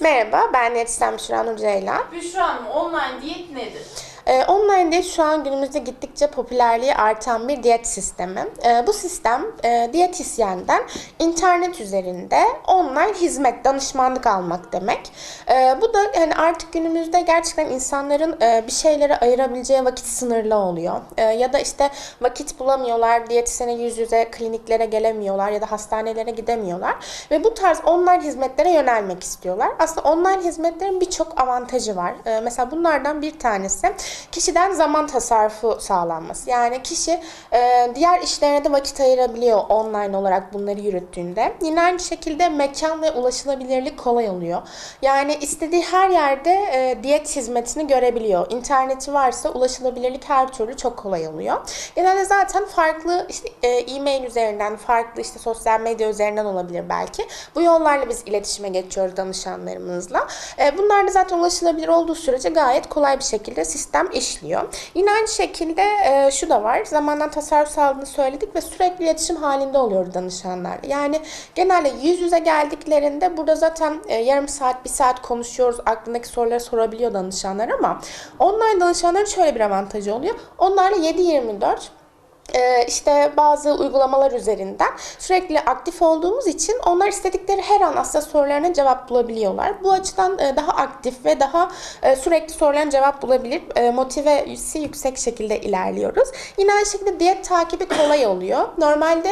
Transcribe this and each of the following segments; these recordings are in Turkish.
Merhaba, ben diyetisyen Büşra Nur Ceylan. Büşra Hanım online diyet nedir? Ee, online diyet şu an günümüzde gittikçe popülerliği artan bir diyet sistemi. Ee, bu sistem e, diyetisyenden internet üzerinde online hizmet, danışmanlık almak demek. Ee, bu da hani artık günümüzde gerçekten insanların e, bir şeylere ayırabileceği vakit sınırlı oluyor. Ee, ya da işte vakit bulamıyorlar, diyetisyene yüz yüze kliniklere gelemiyorlar ya da hastanelere gidemiyorlar. Ve bu tarz online hizmetlere yönelmek istiyorlar. Aslında online hizmetlerin birçok avantajı var. Ee, mesela bunlardan bir tanesi kişiden zaman tasarrufu sağlanması. Yani kişi e, diğer işlerine de vakit ayırabiliyor online olarak bunları yürüttüğünde. Yine aynı şekilde mekan ve ulaşılabilirlik kolay oluyor. Yani istediği her yerde e, diyet hizmetini görebiliyor. İnterneti varsa ulaşılabilirlik her türlü çok kolay oluyor. Genelde zaten farklı işte, e, e-mail üzerinden, farklı işte sosyal medya üzerinden olabilir belki. Bu yollarla biz iletişime geçiyoruz danışanlarımızla. E, bunlar da zaten ulaşılabilir olduğu sürece gayet kolay bir şekilde sistem işliyor. Yine aynı şekilde e, şu da var. Zamandan tasarruf sağladığını söyledik ve sürekli iletişim halinde oluyoruz danışanlar. Yani genelde yüz yüze geldiklerinde burada zaten e, yarım saat, bir saat konuşuyoruz. Aklındaki soruları sorabiliyor danışanlar ama online danışanların şöyle bir avantajı oluyor. Onlarla 7-24 ee, işte bazı uygulamalar üzerinden sürekli aktif olduğumuz için onlar istedikleri her an aslında sorularına cevap bulabiliyorlar. Bu açıdan e, daha aktif ve daha e, sürekli sorularına cevap bulabilir, e, motivesi yüksek şekilde ilerliyoruz. Yine aynı şekilde diyet takibi kolay oluyor. Normalde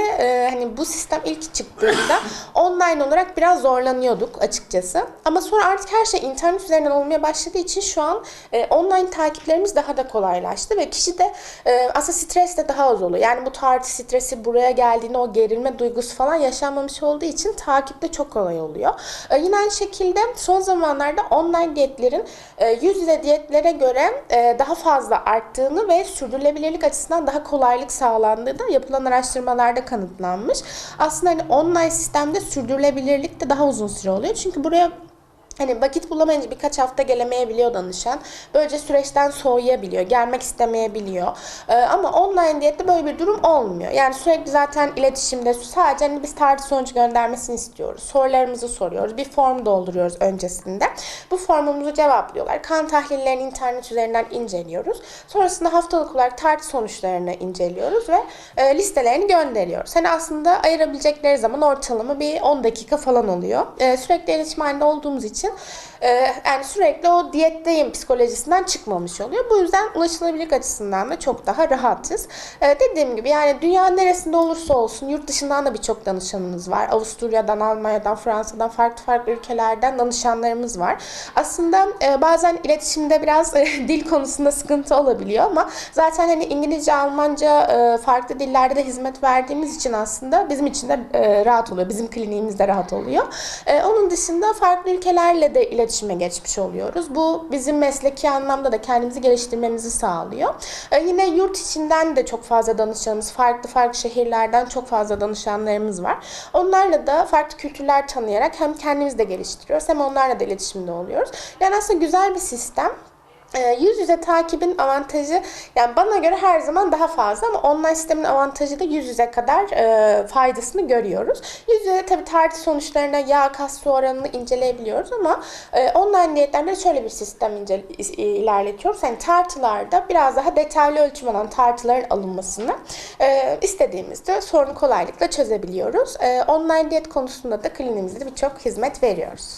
hani bu sistem ilk çıktığında online olarak biraz zorlanıyorduk açıkçası. Ama sonra artık her şey internet üzerinden olmaya başladığı için şu an online takiplerimiz daha da kolaylaştı ve kişi de aslında stres de daha az oluyor. Yani bu tartı stresi buraya geldiğinde o gerilme duygusu falan yaşanmamış olduğu için takip de çok kolay oluyor. E, yine aynı şekilde son zamanlarda online diyetlerin e, yüz yüze diyetlere göre e, daha fazla arttığını ve sürdürülebilirlik açısından daha kolaylık sağlandığı da yapılan araştırmalarda kanıtlanmış. Aslında hani online sistemde sürdürülebilirlik de daha uzun süre oluyor. Çünkü buraya Hani vakit bulamayınca birkaç hafta gelemeyebiliyor danışan. Böylece süreçten soğuyabiliyor, gelmek istemeyebiliyor. Ee, ama online diyette böyle bir durum olmuyor. Yani sürekli zaten iletişimde sadece hani biz tarih sonucu göndermesini istiyoruz. Sorularımızı soruyoruz. Bir form dolduruyoruz öncesinde. Bu formumuzu cevaplıyorlar. Kan tahlillerini internet üzerinden inceliyoruz. Sonrasında haftalık olarak tarih sonuçlarını inceliyoruz ve e, listelerini gönderiyoruz. Hani aslında ayırabilecekleri zaman ortalama bir 10 dakika falan oluyor. E, sürekli iletişim halinde olduğumuz için e, yani sürekli o diyetteyim psikolojisinden çıkmamış oluyor. Bu yüzden ulaşılabilirlik açısından da çok daha rahatız. E, dediğim gibi yani dünya neresinde olursa olsun yurt dışından da birçok danışanımız var. Avusturya'dan, Almanya'dan, Fransa'dan farklı farklı ülkelerden danışanlarımız var. Aslında e, bazen iletişimde biraz e, dil konusunda sıkıntı olabiliyor ama zaten hani İngilizce, Almanca e, farklı dillerde de hizmet verdiğimiz için aslında bizim için de e, rahat oluyor. Bizim kliniğimiz de rahat oluyor. E, onun dışında farklı ülkelerle de iletişime geçmiş oluyoruz. Bu bizim mesleki anlamda da kendimizi geliştirmemizi sağlıyor. E, yine yurt içinden de çok fazla danışanımız, farklı farklı şehirlerden çok fazla danışanlarımız var. Onlarla da farklı kültürler tanıyarak hem kendimizi de geliştiriyoruz hem onlarla da iletişimde oluyoruz. Yani aslında güzel bir sistem. E, Yüz yüze takibin avantajı yani bana göre her zaman daha fazla ama online sistemin avantajı da yüz yüze kadar e, faydasını görüyoruz. Yüz yüze tabii tartı sonuçlarına yağ kas su oranını inceleyebiliyoruz ama e, online diyetlerde şöyle bir sistem ince, ilerletiyoruz. Yani tartılarda biraz daha detaylı ölçüm olan tartıların alınmasını e, istediğimizde sorunu kolaylıkla çözebiliyoruz. E, online diyet konusunda da kliniğimizde birçok hizmet veriyoruz.